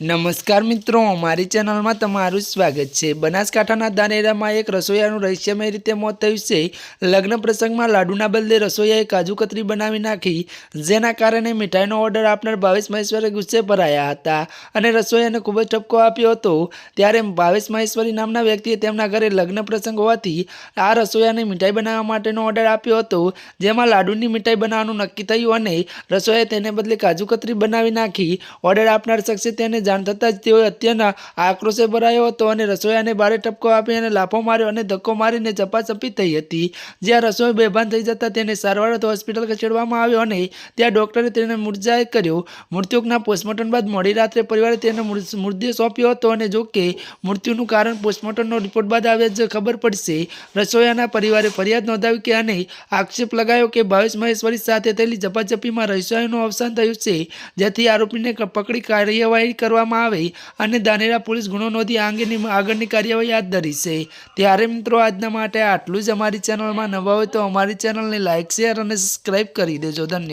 નમસ્કાર મિત્રો, અમારી ચેનલમાં તમારું સ્વાગત છે. બનાસકાંઠાના દાનેરામાં એક રસોઈયાનું રહસ્યમય રીતે મોત થયું છે. લગ્ન પ્રસંગમાં લાડુના બદલે રસોઈયાએ કાજુ કતરી બનાવી નાખી, જેના કારણે મીઠાઈનો ઓર્ડર આપનાર ભાવેશ મહેશ્વરી ગુસ્સે ભરાયા હતા અને રસોઈયાને ખૂબ જ ઠપકો આપ્યો હતો. ત્યારે ભાવેશ મહેશ્વરી નામના વ્યક્તિએ તેમના ઘરે લગ્ન પ્રસંગ હોવાથી આ રસોઈયાને મીઠાઈ બનાવવા માટેનો ઓર્ડર આપ્યો હતો, જેમાં લાડુની મીઠાઈ બનાવવાનું નક્કી થયું અને રસોઈયાએ તેને બદલે કાજુ કતરી બનાવી નાખી. ઓર્ડર આપનાર શખ્સે તેને જાણ થતાં જ તેઓ અત્યારના આક્રોશે ભરાયો હતો અને રસોઈયાને બારે ટપકો આપી અને લાફો માર્યો અને ધક્કો મારીને ઝપાઝપી થઈ હતી. જ્યાં રસોઈ બેભાન થઈ જતાં તેને સારવાર અર્થે હોસ્પિટલ ખસેડવામાં આવ્યો અને ત્યાં ડૉક્ટરે તેને મૃતજાહેર કર્યો. મૃત્યુકના પોસ્ટમોર્ટમ બાદ મોડી રાત્રે પરિવારે તેને મૃત- મૃતદેહ સોંપ્યો હતો અને જો કે મૃત્યુનું કારણ પોસ્ટમોર્ટમનો રિપોર્ટ બાદ આવે જ ખબર પડશે. રસોઈયાના પરિવારે ફરિયાદ નોંધાવી કે અને આક્ષેપ લગાવ્યો કે ભાવેશ મહેશ્વરી સાથે થયેલી ઝપાઝપીમાં રસોઈયાનું અવસાન થયું છે, જેથી આરોપીને પકડી કાર્યવાહી કરવામાં આવે અને ધાનેરા પોલીસ ગુનો નોંધી આ અંગેની આગળની કાર્યવાહી હાથ ધરી છે. ત્યારે મિત્રો, આજના માટે આટલું જ અમારી ચેનલમાં નવા હોય તો અમારી ચેનલને લાઇક શેર અને સબસ્ક્રાઈબ કરી દેજો. ધન્યવાદ.